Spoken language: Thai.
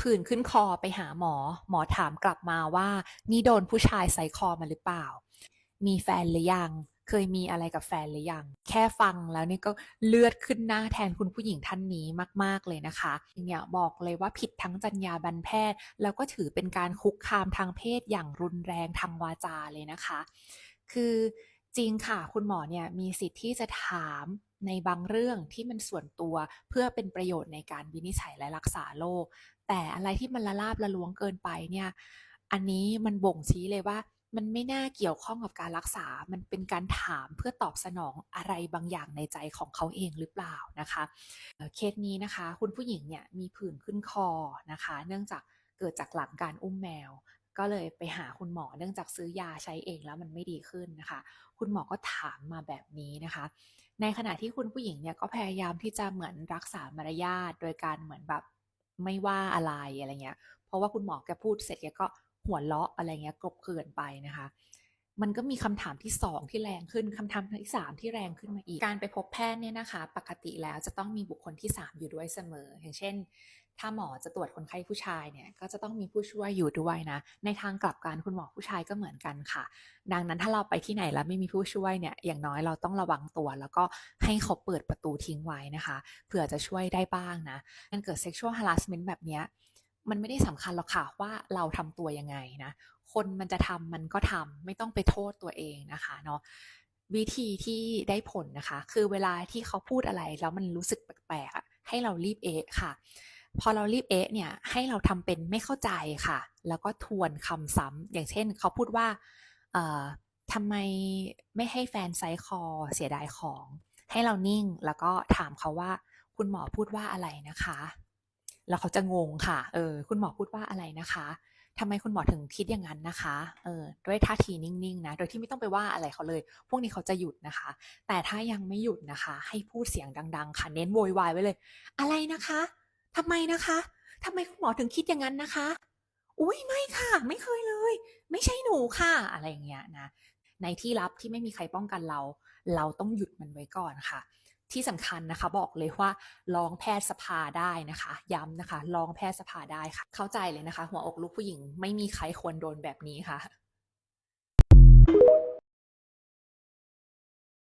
ผื่นขึ้นคอไปหาหมอ หมอถามกลับมาว่า นี่โดนผู้ชายไซคอมาหรือเปล่า มีแฟนหรือยัง เคยมีอะไรกับแฟนหรือยัง แค่ฟังแล้วนี่ก็เลือดขึ้นหน้าแทนคุณผู้หญิงท่านนี้มาก ๆ เลยนะคะเนี่ยบอกเลยว่าผิดทั้งจรรยาบรรณแพทย์ แล้วก็ถือเป็นการคุกคามทางเพศอย่างรุนแรงทางวาจาเลยนะคะ คือ จริงค่ะ คุณหมอเนี่ยมีสิทธิ์ที่จะถามในบางเรื่องที่มันส่วนตัวเพื่อเป็นประโยชน์ในการวินิจฉัยและรักษาโรคแต่อะไรที่มันละลาบละล้วงเกินไปเนี่ย อันนี้มันบ่งชี้เลยว่า มันไม่น่าเกี่ยวข้องกับการรักษา มันเป็นการถามเพื่อตอบสนองอะไรบางอย่างในใจของเขาเองหรือเปล่านะคะเอ่อเคสนี้นะคะ คุณผู้หญิงเนี่ยมีผื่นขึ้นคอนะคะ เนื่องจากเกิดจากหลังการอุ้มแมว ก็เลยไปหาคุณหมอเนื่องจากซื้อยาใช้เองแล้วมันไม่ดีขึ้นนะคะ คุณหมอก็ถามมาแบบนี้นะคะ ในขณะที่คุณผู้หญิงเนี่ยก็พยายามที่จะเหมือนรักษามารยาทโดยการเหมือนแบบไม่ว่าอะไรอะไรเงี้ย เพราะว่าคุณหมอแกพูดเสร็จแกก็หัวเราะอะไรเงี้ยกลบเกลื่อนไปนะคะ มันก็มีคำถามที่สองที่แรงขึ้นคำถามที่สามที่แรงขึ้นมาอีก การไปพบแพทย์เนี่ยนะคะ ปกติแล้วจะต้องมีบุคคลที่สามอยู่ด้วยเสมอ อย่างเช่น ถ้าหมอจะตรวจคนไข้ผู้ชายเนี่ยก็จะต้องมีผู้ช่วยอยู่ด้วยนะ ในทางกลับกันคุณหมอผู้ชายก็เหมือนกันค่ะ ดังนั้นถ้าเราไปที่ไหนแล้วไม่มีผู้ช่วยเนี่ยอย่างน้อยเราต้องระวังตัว แล้วก็ให้เขาเปิดประตูทิ้งไว้นะคะเผื่อจะช่วยได้บ้างนะการเกิด sexual harassment แบบเนี้ยมันไม่ได้สำคัญหรอกค่ะว่าเราทำตัวยังไงนะ คนมันจะทำมันก็ทำไม่ต้องไปโทษตัวเองนะคะเนาะวิธีที่ได้ผลนะคะ คือเวลาที่เขาพูดอะไรแล้วมันรู้สึกแปลกๆให้เรารีบเอะค่ะ พอเรารีบเอะเนี่ยให้เราทำเป็นไม่เข้าใจค่ะ แล้วก็ทวนคำซ้ำอย่างเช่น เขาพูดว่าเอ่อทำไมไม่ให้แฟนไซคอเสียดายของ ให้เรานิ่งแล้วก็ถามเขาว่า คุณหมอพูดว่าอะไรนะคะ แล้วเขาจะงงค่ะ เออ คุณหมอพูดว่าอะไรนะคะทำไมคุณหมอถึงคิดอย่างนั้นนะคะ เออ ด้วยท่าทีนิ่งๆนะ โดยที่ไม่ต้องไปว่าอะไรเขาเลย พวกนี้เขาจะหยุดนะคะ แต่ถ้ายังไม่หยุดนะคะ ให้พูดเสียงดัง ๆ ค่ะ เน้นโวยวายไว้เลย อะไรนะคะ ทำไมนะคะทำไมคุณหมอถึงคิดอย่างนั้นนะคะ อุ้ยไม่ค่ะ ไม่เคยเลย ไม่ใช่หนูค่ะ อะไรอย่างเงี้ยนะ ในที่ลับที่ไม่มีใครป้องกันเรา เราต้องหยุดมันไว้ก่อนค่ะ ที่สำคัญนะคะ บอกเลยว่าร้องแพทย์สภาได้นะคะ ย้ำนะคะร้องแพทย์สภาได้ค่ะ เข้าใจเลยนะคะ หัวอกลูกผู้หญิง ไม่มีใครควรโดนแบบนี้ค่ะ